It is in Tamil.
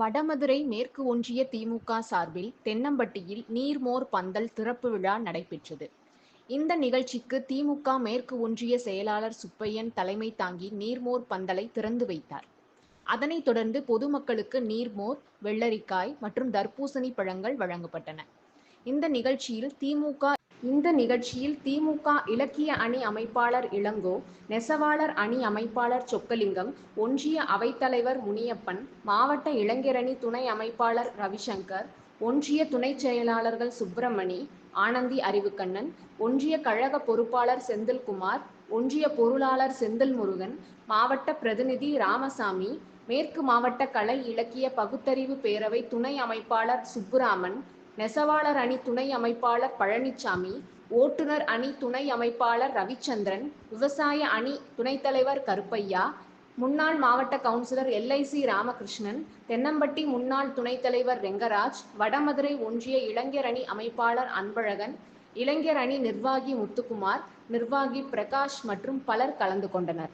வடமதுரை மேற்கு ஒன்றிய திமுக சார்பில் தென்னம்பட்டியில் நீர்மோர் பந்தல் திறப்பு விழா நடைபெற்றது. இந்த நிகழ்ச்சிக்கு திமுக மேற்கு ஒன்றிய செயலாளர் சுப்பையன் தலைமை தாங்கி நீர்மோர் பந்தலை திறந்து வைத்தார். அதனைத் தொடர்ந்து பொதுமக்களுக்கு நீர்மோர், வெள்ளரிக்காய் மற்றும் தர்பூசணி பழங்கள் வழங்கப்பட்டன. இந்த நிகழ்ச்சியில் திமுக இந்த நிகழ்ச்சியில் திமுக இலக்கிய அணி அமைப்பாளர் இளங்கோ, நெசவாளர் அணி அமைப்பாளர் சொக்கலிங்கம், ஒன்றிய அவைத்தலைவர் முனியப்பன், மாவட்ட இளைஞரணி துணை அமைப்பாளர் ரவிசங்கர், ஒன்றிய துணைச் செயலாளர்கள் சுப்பிரமணி, ஆனந்தி அறிவுக்கண்ணன், ஒன்றிய கழக பொறுப்பாளர் செந்தில்குமார், ஒன்றிய பொருளாளர் செந்தில் முருகன் மாவட்ட பிரதிநிதி ராமசாமி, மேற்கு மாவட்ட கலை இலக்கிய பகுத்தறிவு பேரவை துணை அமைப்பாளர் சுப்புராமன், நெசவாளர் அணி துணை அமைப்பாளர் பழனிச்சாமி, ஓட்டுநர் அணி துணை அமைப்பாளர் ரவிச்சந்திரன், விவசாய அணி துணைத் தலைவர் கருப்பையா, முன்னாள் மாவட்ட கவுன்சிலர் எல்ஐசி ராமகிருஷ்ணன், தென்னம்பட்டி முன்னாள் துணைத் தலைவர் ரெங்கராஜ், வடமதுரை ஒன்றிய இளைஞர் அணி அமைப்பாளர் அன்பழகன், இளைஞர் அணி நிர்வாகி முத்துக்குமார், நிர்வாகி பிரகாஷ் மற்றும் பலர் கலந்து கொண்டனர்.